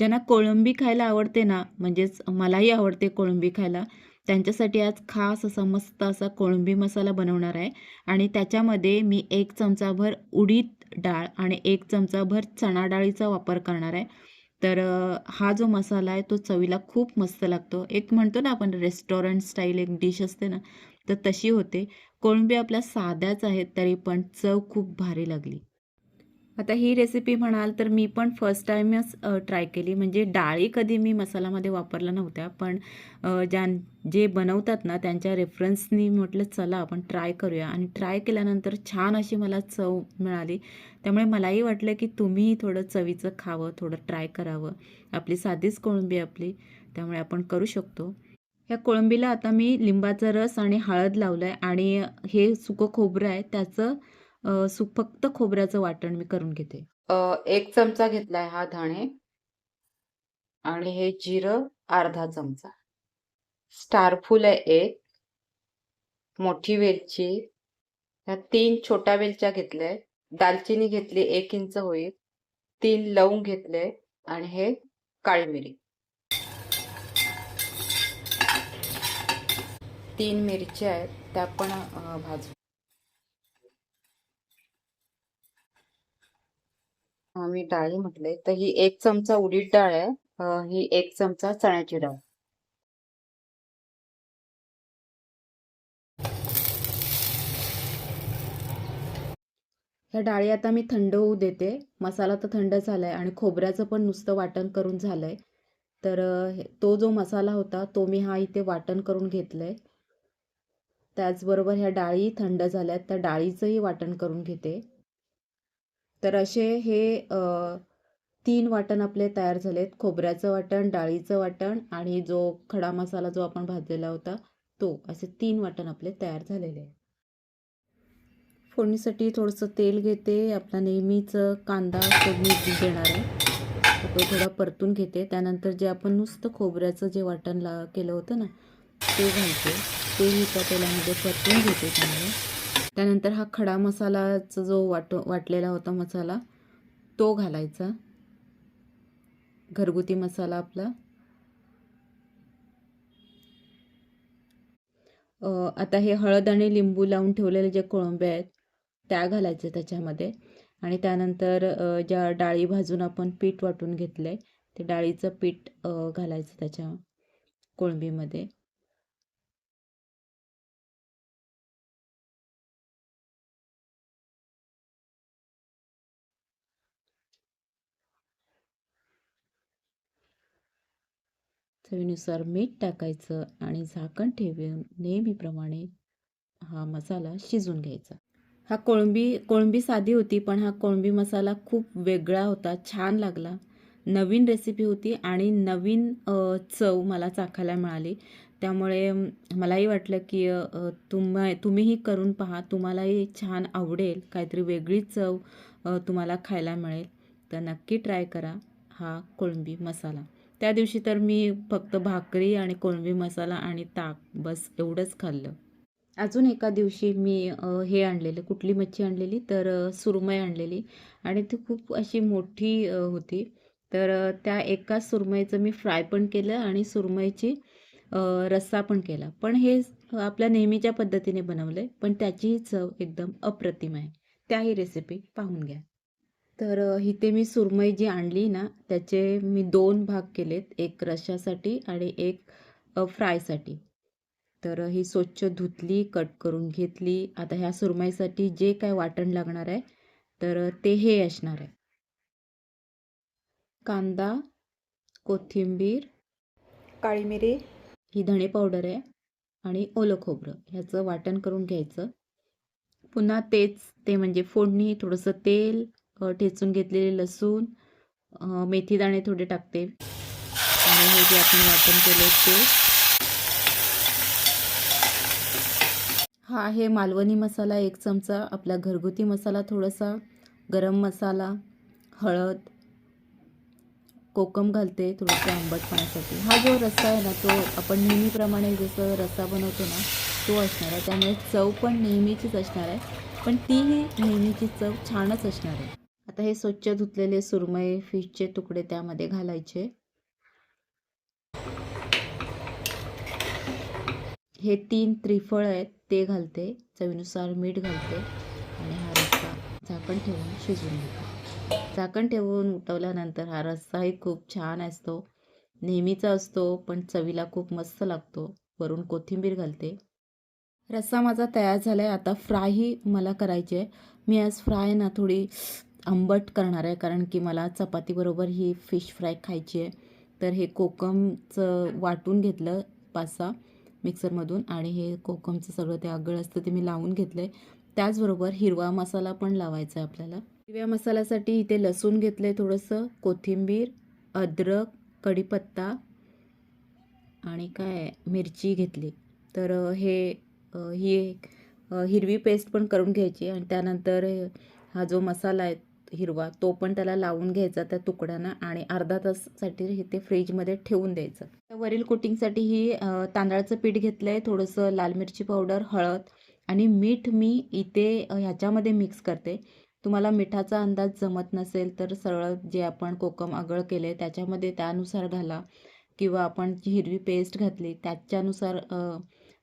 ज्यांना कोळंबी खायला आवडते ना म्हणजेच मलाही आवडते कोळंबी खायला त्यांच्यासाठी आज खास असा मस्त असा कोळंबी मसाला बनवणार आहे. आणि त्याच्यामध्ये मी एक चमचाभर उडीद डाळ आणि एक चमचाभर चणा डाळीचा वापर करणार आहे. तर हा जो मसाला आहे तो चवीला खूप मस्त लागतो. एक म्हणतो ना आपण रेस्टॉरंट स्टाईल एक डिश असते ना तर तशी होते. कोळंबी आपल्या साध्याच आहेत तरी पण चव खूप भारी लागली. आता ही रेसिपी म्हणाल तर मी पण फर्स्ट टाईमच ट्राय केली. म्हणजे डाळी कधी मी मसाल्यामध्ये वापरल्या नव्हत्या पण ज्यां जे बनवतात ना त्यांच्या रेफरन्सनी म्हटलं चला आपण ट्राय करूया. आणि ट्राय केल्यानंतर छान अशी मला चव मिळाली. त्यामुळे मलाही वाटलं की तुम्हीही थोडं चवीचं खावं थोडं ट्राय करावं. आपली साधीच कोळंबी आपली त्यामुळे आपण करू शकतो. ह्या कोळंबीला आता मी लिंबाचा रस आणि हळद लावलं आहे आणि हे सुकं खोबरं आहे त्याचं अ, सु फक्त खोबऱ्याचं वाटण मी करून घेते. एक चमचा घेतलाय हा धणे. आणि हे जिरं अर्धा चमचा. स्टारफूल आहे एक. मोठी वेलची. ह्या तीन छोट्या वेलच्या घेतल्या. दालचिनी घेतली एक इंच होईल. तीन लवंग घेतले. आणि हे काळी मिरी. तीन मिरच्या आहेत. त्या पण अं, भाजू. मी डाळी म्हटले तर ही एक चमचा उडीद डाळ आहे. ही एक चमचा चण्याची डाळ. ह्या डाळी आता मी थंड होऊ देते. मसाला तर थंड झाला आहे आणि खोबऱ्याचं पण नुसतं वाटण करून झालं आहे तर तो जो मसाला होता तो मी हा इथे वाटण करून घेतलं आहे त्याचबरोबर ह्या डाळी थंड झाल्या आहेत त्या डाळीचंही वाटण करून घेते. तर असे हे तीन वाटण आपले तयार झालेत. खोबऱ्याचं वाटण डाळीचं वाटण आणि जो खडा मसाला जो आपण भाजलेला होता तो. असे तीन वाटण आपले तयार झालेले आहे फोडणीसाठी थोडंसं तेल घेते. आपला नेहमीचं कांदा फोडणी देणार आहे. तो थोडा परतून घेते. त्यानंतर जे आपण नुसतं खोबऱ्याचं जे वाटण ला केलं होतं ना ते घालते. तेही त्या तेलामध्ये परतून घेते चांगलं. त्यानंतर हा खडा मसालाचा जो वाट वाटलेला होता मसाला तो घालायचा. घरगुती मसाला आपला. आता हे हळद आणि लिंबू लावून ठेवलेले जे कोळंबे आहेत त्या घालायचे त्याच्यामध्ये. आणि त्यानंतर ज्या डाळी भाजून आपण पीठ वाटून घेतलं आहे ते डाळीचं पीठ घालायचं त्याच्या कोळंबीमध्ये. चवीनुसार मीठ टाकायचं आणि झाकण ठेवून नेहमीप्रमाणे हा मसाला शिजून घ्यायचा. हा कोळंबी कोळंबी साधी होती पण हा कोळंबी मसाला खूप वेगळा होता छान लागला. नवीन रेसिपी होती आणि नवीन चव मला चाखायला मिळाली. त्यामुळे मलाही वाटलं की अ, तुम तुम्हीही करून पहा तुम्हालाही छान आवडेल काहीतरी वेगळी चव तुम्हाला खायला मिळेल. तर नक्की ट्राय करा हा कोळंबी मसाला. त्या दिवशी तर मी फक्त भाकरी आणि कोळंबी मसाला आणि ताक बस एवढंच खाल्लं. अजून एका दिवशी मी हे आणलेलं कुठली मच्छी आणलेली तर सुरमई आणलेली. आणि ती खूप अशी मोठी होती. तर त्या एका सुरमईचं मी फ्राय पण केलं आणि सुरमईची रस्सा पण केला. पण हे आपल्या नेहमीच्या पद्धतीने बनवलं आहे पण त्याचीही चव एकदम अप्रतिम आहे. त्याही रेसिपी पाहून घ्या. तर इथे मी सुरमई जी आणली ना त्याचे मी दोन भाग केलेत. एक रश्शासाठी आणि एक फ्रायसाठी. तर ही स्वच्छ धुतली कट करून घेतली. आता ह्या सुरमईसाठी जे काय वाटण लागणार आहे तर ते हे असणार आहे. कांदा कोथिंबीर काळी मिरी. ही धणे पावडर आहे आणि ओलं खोबरं. ह्याचं वाटण करून घ्यायचं. पुन्हा तेच ते म्हणजे फोडणी थोडंसं तेल ठेचून घेतलेले लसूण मेथी मेथीदाणे थोडे टाकते. आणि हे जे आपण वाटण केले ते. हा आहे मालवणी मसाला एक चमचा आपला घरगुती मसाला थोडासा गरम मसाला हळद कोकम घालते थोडंसं पाण्यासाठी हा जो रस्सा आहे ना तो आपण नेहमीप्रमाणे जसं रस्सा बनवतो ना तो असणार आहे. त्यामुळे चव पण नेहमीचीच असणार आहे. पण तीही नेहमीची चव छानच असणार आहे. आता हे स्वच्छ धुतलेले सुरमई फिशचे तुकडे त्यामध्ये घालायचे. हे तीन त्रिफळ आहेत ते घालते. चवीनुसार मीठ घालते आणि हा रस्सा झाकण ठेवून शिजवून घेते. झाकण ठेवून उठवल्यानंतर हा रस्साही खूप छान असतो. नेहमीचा असतो पण चवीला खूप मस्त लागतो. वरून कोथिंबीर घालते. रस्सा माझा तयार झाला आहे आता फ्रायही मला करायची आहे. मी आज फ्राय ना थोडी आंबट करणार आहे कारण की मला चपातीबरोबर ही फिश फ्राय खायची आहे. तर हे कोकमचं वाटून घेतलं पाच सहा मिक्सरमधून आणि हे कोकमचं सगळं ते आगळ असतं ते मी लावून घेतलं आहे त्याचबरोबर हिरवा मसाला पण लावायचा आहे आपल्याला. हिरव्या मसाल्यासाठी इथे लसूण घेतलं आहे थोडंसं कोथिंबीर अद्रक कढीपत्ता आणि काय मिरची घेतली. तर हे ही एक, हिरवी पेस्ट पण करून घ्यायची आणि त्यानंतर हा जो मसाला आहे हिरवा तो पण त्याला लावून घ्यायचा त्या तुकड्यानं आणि अर्धा ताससाठी हे ते फ्रीजमध्ये ठेवून द्यायचं. तर वरील कोटिंगसाठी ही तांदळाचं पीठ घेतलं आहे थोडंसं लाल मिरची पावडर हळद आणि मीठ मी इथे ह्याच्यामध्ये मिक्स करते. तुम्हाला मिठाचा अंदाज जमत नसेल तर सरळ जे आपण कोकम आगळ केले त्याच्यामध्ये त्यानुसार घाला किंवा आपण जी हिरवी पेस्ट घातली त्याच्यानुसार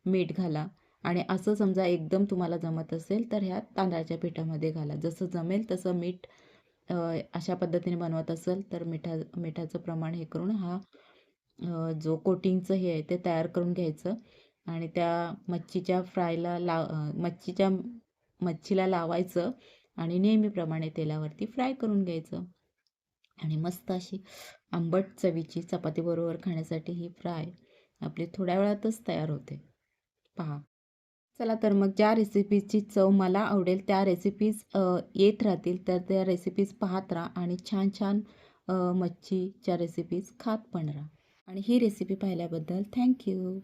मीठ घाला. आणि असं समजा एकदम तुम्हाला जमत असेल तर ह्या तांदळाच्या पिठामध्ये घाला. जसं जमेल तसं मीठ अशा पद्धतीने बनवत असेल तर मिठा मिठाचं प्रमाण हे करून हा जो कोटिंगचं हे आहे ते तयार करून घ्यायचं. आणि त्या मच्छीच्या फ्रायला लाव मच्छीच्या मच्छीला लावायचं आणि नेहमीप्रमाणे तेलावरती फ्राय करून घ्यायचं. आणि मस्त अशी आंबट चवीची चपातीबरोबर खाण्यासाठी ही फ्राय आपली थोड्या वेळातच तयार होते. पहा. चला तर मग ज्या रेसिपीजची चव मला आवडेल त्या रेसिपीज येत राहतील तर त्या रेसिपीज पाहत राहा आणि छान छान मच्छीच्या रेसिपीज खात पण राहा. आणि ही रेसिपी पाहिल्याबद्दल थँक्यू